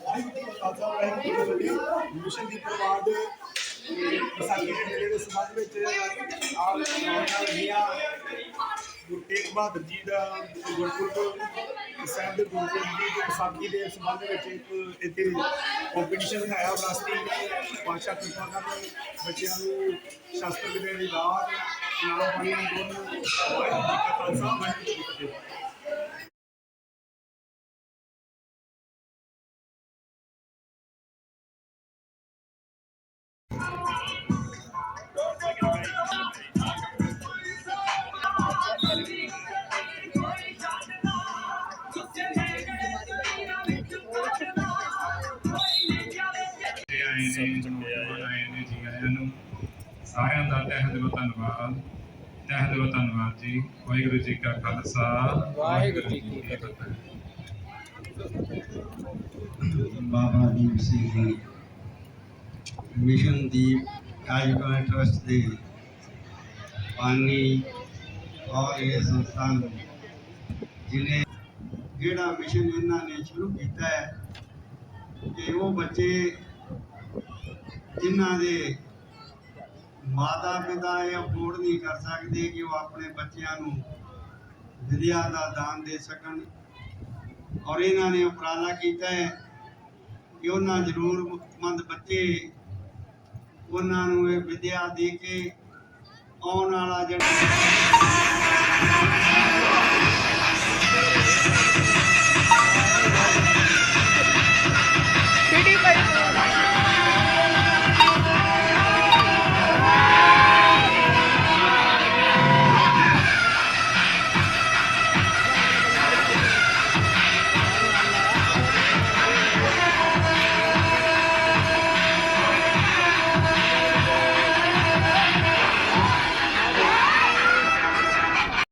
ਵਾਹਿਗੁਰੂ ਜੀ ਕਾ ਖਾਲਸਾ ਵਾਹਿਗੁਰੂ ਜੀ ਕੀ ਫਤਿਹ ਮਿਸ਼ਨ ਦੀ ਪਰਵਾਦ ਵਿਸਾਖੀ ਦੇ ਮੇਲੇ ਦੇ ਸੰਬੰਧ ਵਿੱਚ ਆਪ ਨਾਲ ਲੱਗੀਆਂ ਗੁਰੂ ਤੇਗ ਬਹਾਦਰ ਜੀ ਦਾ ਗੁਰਪੁਰਬ ਸਾਹਿਬ ਦੇ ਗੁਰਪੁਰਬ ਜੀ ਦੇ ਵਿਸਾਖੀ ਦੇ ਸੰਬੰਧ ਵਿੱਚ ਇੱਕ ਇੱਥੇ ਕੰਪੀਟੀਸ਼ਨ ਹੈ ਵਿਰਾਸਤੀ ਪਾਸ਼ਾ ਕਿਰਪਾ ਕਰਨ ਬੱਚਿਆਂ ਨੂੰ ਸ਼ਾਸਤਰ ਦੇ ਦੀ ਨਾਲ ਪਾਣੀ ਨੂੰ ਦੋਨ ਵਾਹਿਗੁਰੂ ਜੀ ਕਾ ਖਾਲਸਾ ਵਾਹਿਗੁਰੂ ਜੀ ਕੀ ਫਤਿਹ ਆਏ ਨੇ ਨੌਜਵਾਨ ਆਏ ਨੇ ਜੀ ਆਇਆਂ ਨੂੰ। ਸਾਰਿਆਂ ਦਾ ਤਹਿ ਦਿਲੋਂ ਧੰਨਵਾਦ। ਤਹਿ ਦਿਲੋਂ ਧੰਨਵਾਦ ਜੀ। ਵਾਹਿਗੁਰੂ ਜੀ ਕਾ ਖਾਲਸਾ। ਵਾਹਿਗੁਰੂ ਜੀ ਕੀ ਫਤਿਹ। ਬਾਬਾ ਦੀਪ ਸਿੰਘ ਜੀ ਮਿਸ਼ਨ ਦੀਪ ਕਾਰਜਕਰਤਾ ਟਰਸਟ ਦੇ ਪਾਣੀ ਔਰ ਇਹ ਸੰਸਥਾਨ ਜਿਨੇ ਜਿਹੜਾ ਮਿਸ਼ਨ ਇਹਨਾਂ ਨੇ ਸ਼ੁਰੂ ਕੀਤਾ ਹੈ ਕਿ ਉਹ ਬੱਚੇ ਜਿਨ੍ਹਾਂ ਦੇ ਮਾਤਾ ਪਿਤਾ ਇਹ ਅਫੋਰਡ ਨਹੀਂ ਕਰ ਸਕਦੇ ਕਿ ਉਹ ਆਪਣੇ ਬੱਚਿਆਂ ਨੂੰ ਵਿਦਿਆ ਦਾ ਦਾਨ ਦੇ ਸਕਣ। ਔਰ ਇਹਨਾਂ ਨੇ ਉਪਰਾਲਾ ਕੀਤਾ ਹੈ ਕਿ ਉਹਨਾਂ ਜ਼ਰੂਰਤਮੰਦ ਬੱਚੇ ਉਹਨਾਂ ਨੂੰ ਇਹ ਵਿਦਿਆ ਦੇ ਕੇ ਆਉਣ ਵਾਲਾ ਜਿਹੜਾ